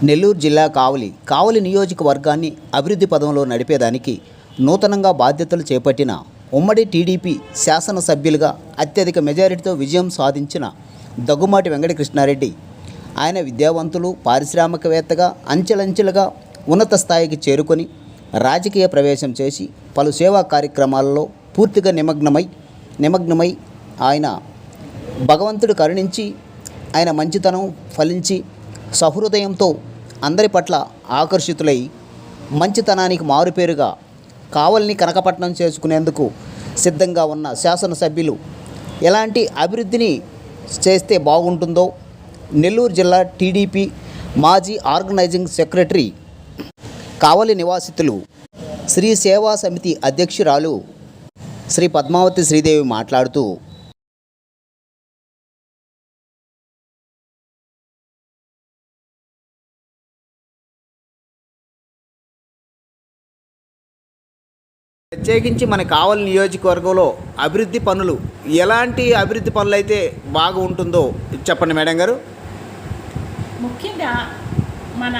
నెల్లూరు జిల్లా కావలి కావలి నియోజకవర్గాన్ని అభివృద్ధి పదంలో నడిపేదానికి నూతనంగా బాధ్యతలు చేపట్టిన ఉమ్మడి టీడీపీ శాసనసభ్యులుగా అత్యధిక మెజారిటీతో విజయం సాధించిన దగ్గుమాటి వెంకటకృష్ణారెడ్డి ఆయన విద్యావంతులు పారిశ్రామికవేత్తగా అంచెలంచెలుగా ఉన్నత స్థాయికి చేరుకొని రాజకీయ ప్రవేశం చేసి పలు సేవా కార్యక్రమాలలో పూర్తిగా నిమగ్నమై నిమగ్నమై ఆయన భగవంతుడు కరుణించి ఆయన మంచితనం ఫలించి సహృదయంతో అందరి పట్ల ఆకర్షితులై మంచితనానికి మారుపేరుగా కావలిని కనకపట్నం చేసుకునేందుకు సిద్ధంగా ఉన్న శాసనసభ్యులు ఎలాంటి అభివృద్ధిని చేస్తే బాగుంటుందో నెల్లూరు జిల్లా టీడీపీ మాజీ ఆర్గనైజింగ్ సెక్రటరీ కావలి నివాసితులు శ్రీ సేవా సమితి అధ్యక్షురాలు శ్రీ పద్మావతి శ్రీదేవి మాట్లాడుతూ ప్రత్యేకించి మన కావలి నియోజకవర్గంలో అభివృద్ధి పనులు ఎలాంటి అభివృద్ధి పనులు అయితే బాగా ఉంటుందో చెప్పండి మేడం గారు. ముఖ్యంగా మన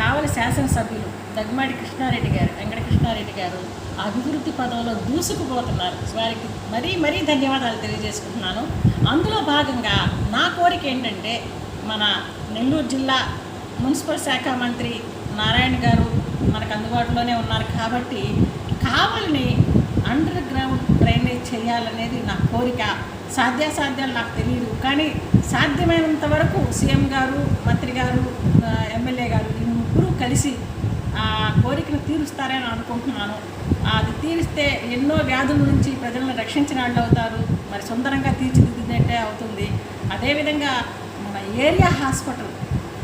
కావలి శాసనసభ్యులు దగ్గమాడి కృష్ణారెడ్డి గారు వెంకటకృష్ణారెడ్డి గారు అభివృద్ధి పదంలో దూసుకుపోతున్నారు. వారికి మరీ మరీ ధన్యవాదాలు తెలియజేసుకుంటున్నాను. అందులో భాగంగా నా కోరిక ఏంటంటే మన నెల్లూరు జిల్లా మున్సిపల్ శాఖ మంత్రి నారాయణ గారు మనకు అందుబాటులోనే ఉన్నారు కాబట్టి కావలిని అండర్ గ్రౌండ్ డ్రైనేజ్ చేయాలనేది నా కోరిక. సాధ్యాసాధ్యాలు నాకు తెలియదు కానీ సాధ్యమైనంత వరకు సీఎం గారు మంత్రి గారు ఎమ్మెల్యే గారు ఈ ముగ్గురు కలిసి ఆ కోరికను తీరుస్తారని అనుకుంటున్నాను. అది తీరిస్తే ఎన్నో వ్యాధుల నుంచి ప్రజలను రక్షించిన వాళ్ళు అవుతారు మరి సుందరంగా తీర్చిదిద్దినట్టే అవుతుంది. అదేవిధంగా మన ఏరియా హాస్పిటల్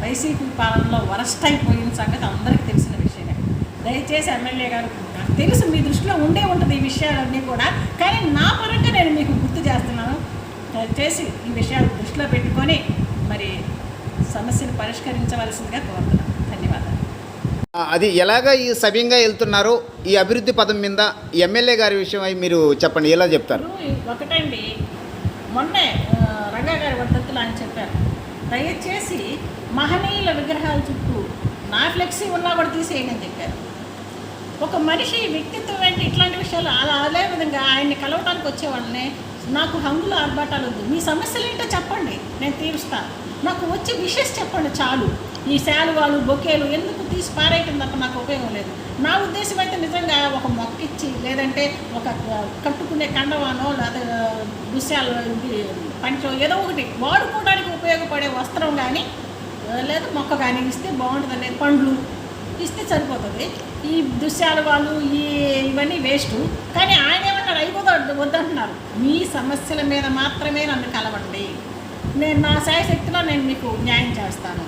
వైసీపీ పాలనలో వరస్ట్ అయిపోయిన సంగతి అందరికీ తెలిసిన విషయమే. దయచేసి ఎమ్మెల్యే గారు తెలుసు మీ దృష్టిలో ఉండే ఉంటుంది ఈ విషయాలన్నీ కూడా. కానీ నా పరంగా నేను మీకు గుర్తు చేస్తున్నాను. దయచేసి ఈ విషయాలు దృష్టిలో పెట్టుకొని మరి సమస్యను పరిష్కరించవలసిందిగా కోరుతున్నాను. ధన్యవాదాలు. అది ఎలాగ ఈ సవ్యంగా వెళ్తున్నారో? ఈ అభివృద్ధి పదం మీద ఎమ్మెల్యే గారి విషయం అయి మీరు చెప్పండి ఎలా చెప్తారు? ఒకటండి మొన్నే రంగా గారి వర్ధంతులు ఆయన చెప్పారు. దయచేసి మహనీయుల విగ్రహాల చుట్టూ నా ఫ్లెక్సీ ఉన్నా కూడా తీసేయండి అని చెప్పారు. ఒక మనిషి వ్యక్తిత్వం ఏంటి ఇట్లాంటి విషయాలు అలా అదే విధంగా ఆయన్ని కలవటానికి వచ్చే వాళ్ళని నాకు హంగులు ఆర్భాటాలు వద్దు మీ సమస్యలు ఏంటో చెప్పండి నేను తీరుస్తాను నాకు వచ్చి విషెస్ చెప్పండి చాలు. ఈ శాలువాలు బొకేలు ఎందుకు తీసి పారేయటం తప్ప నాకు ఉపయోగం లేదు. నా ఉద్దేశం అయితే నిజంగా ఒక మొక్క ఇచ్చి లేదంటే ఒక కట్టుకునే కండవానో లేదా దుశ్యాలు పంచో ఏదో ఒకటి వాడుకోవడానికి ఉపయోగపడే వస్త్రం కానీ లేదా మొక్క కానీ ఇస్తే బాగుంటుంది అనేది పండ్లు. ఇస్తే సరిపోతుంది. ఈ దుశ్యాలు వాళ్ళు ఈ ఇవన్నీ వేస్ట్ కానీ ఆయన ఏమన్నారు అయిపోతాడు వద్దంటున్నారు. మీ సమస్యల మీద మాత్రమే నన్ను కలవండి. నేను నా శాయశక్తిలో నేను మీకు న్యాయం చేస్తాను.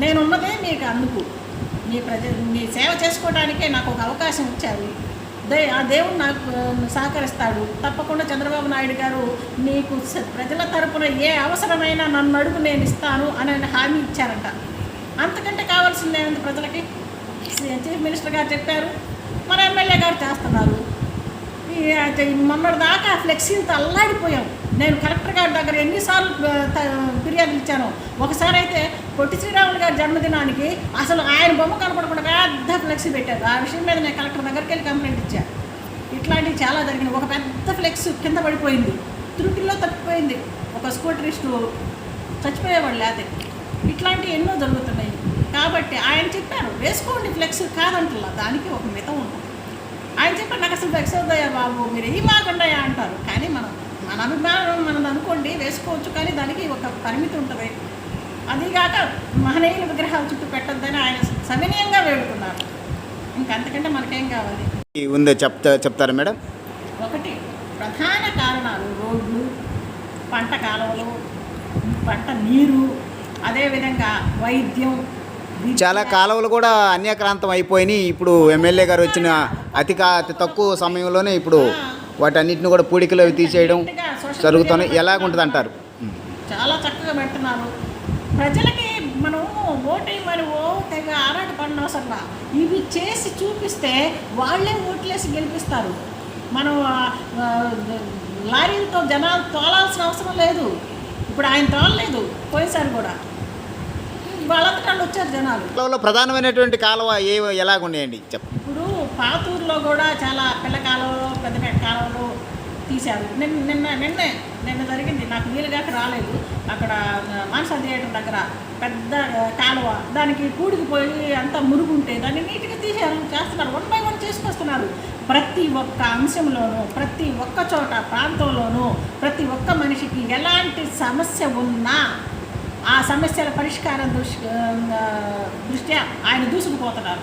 నేను ఉన్నదే మీకు అందుకు. మీ ప్రజ మీ సేవ చేసుకోవడానికే నాకు ఒక అవకాశం ఇచ్చారు. దే ఆ దేవుడు నాకు సహకరిస్తాడు. తప్పకుండా చంద్రబాబు నాయుడు గారు నీకు ప్రజల తరపున ఏ అవసరమైనా నన్ను అడుగు నేను ఇస్తాను అని హామీ ఇచ్చారంట. అంతకంటే కావాల్సిందే ప్రజలకి? చీఫ్ మినిస్టర్ గారు చెప్పారు. మన ఎమ్మెల్యే గారు చేస్తున్నారు. మమ్మల్ని మొన్నటి దాకా ఫ్లెక్సీలతో అల్లాడిపోయాం. నేను కలెక్టర్ గారి దగ్గర ఎన్నిసార్లు ఫిర్యాదులు ఇచ్చాను. ఒకసారి అయితే పొట్టి శ్రీరాములు గారి జన్మదినానికి అసలు ఆయన బొమ్మ కనపడకుండా పెద్ద ఫ్లెక్సీ పెట్టారు. ఆ విషయం మీద నేను కలెక్టర్ దగ్గరికి వెళ్ళి కంప్లైంట్ ఇచ్చాను ఇట్లాంటివి చాలా జరిగినాయి. ఒక పెద్ద ఫ్లెక్స్ కింద పడిపోయింది. త్రుటిలో తప్పిపోయింది. ఒక స్కూటరిస్టు చచ్చిపోయేవాళ్ళు లేదే ఇట్లాంటివి ఎన్నో జరుగుతున్నాయి. కాబట్టి ఆయన చెప్పారు వేసుకోండి ఫ్లెక్స్ కాదంటలా దానికి ఒక మితం ఉంటుంది ఆయన చెప్పారు నాకు అసలు ఫ్లెక్స్ వద్దయ్యా బాబు మీరు ఏం మాకుండాయా అంటారు. కానీ మనం మన అభిమానం మనం అనుకోండి వేసుకోవచ్చు కానీ దానికి ఒక పరిమితి ఉంటుంది. అదిగాక మహనీయుల విగ్రహాల చుట్టూ పెట్టొద్దని ఆయన సవినయంగా వేడుకున్నారు. ఇంకంతకంటే మనకేం కావాలి? ఉందో చెప్తా చెప్తారా మేడం? ఒకటి ప్రధాన కారణాలు రోడ్లు పంట కాలువలు పంట నీరు అదేవిధంగా విద్య. చాలా కాలువలు కూడా అన్యక్రాంతం అయిపోయినాయి. ఇప్పుడు ఎమ్మెల్యే గారు వచ్చిన అతి కా- అతి తక్కువ సమయంలోనే ఇప్పుడు వాటన్నిటిని కూడా పూడికలు అవి తీసేయడం జరుగుతున్నాయి ఎలాగుంటుంది అంటారు చాలా చక్కగా పెడుతున్నారు ప్రజలకి మనం ఓటేయమని ఓ తెగ ఆరాట పడిన అవసరం ఇవి చేసి చూపిస్తే వాళ్ళే ఓట్లేసి గెలిపిస్తారు. మనం లారీలతో జనాలు తోలాల్సిన అవసరం లేదు. ఇప్పుడు ఆయన తోలలేదు పోయినసారి కూడా. వచ్చారు జనాలు. ప్రధానమైనటువంటి కాలువ ఏ ఎలాగున్నాయండి? చెప్పండి. ఇప్పుడు పాతూరులో కూడా చాలా పిల్ల కాలువలు పెద్ద పెద్ద కాలువలు తీశారు. నిన్న నిన్న నిన్నే నిన్న జరిగింది. నాకు వీలుగాక రాలేదు. అక్కడ మాన్సా థియేటర్ దగ్గర పెద్ద కాలువ. దానికి కూడికిపోయి అంతా మురుగుంటే దాన్ని నీట్గా తీశారు. చేస్తున్నారు. వన్ బై వన్ చేసుకొస్తున్నారు. ప్రతి ఒక్క అంశంలోనూ ప్రతి ఒక్క చోట ప్రాంతంలోనూ ప్రతి ఒక్క మనిషికి ఎలాంటి సమస్య ఉన్నా ఆ సమస్యల పరిష్కారం దృష్ట్యా ఆయన దూసుకుపోతున్నారు.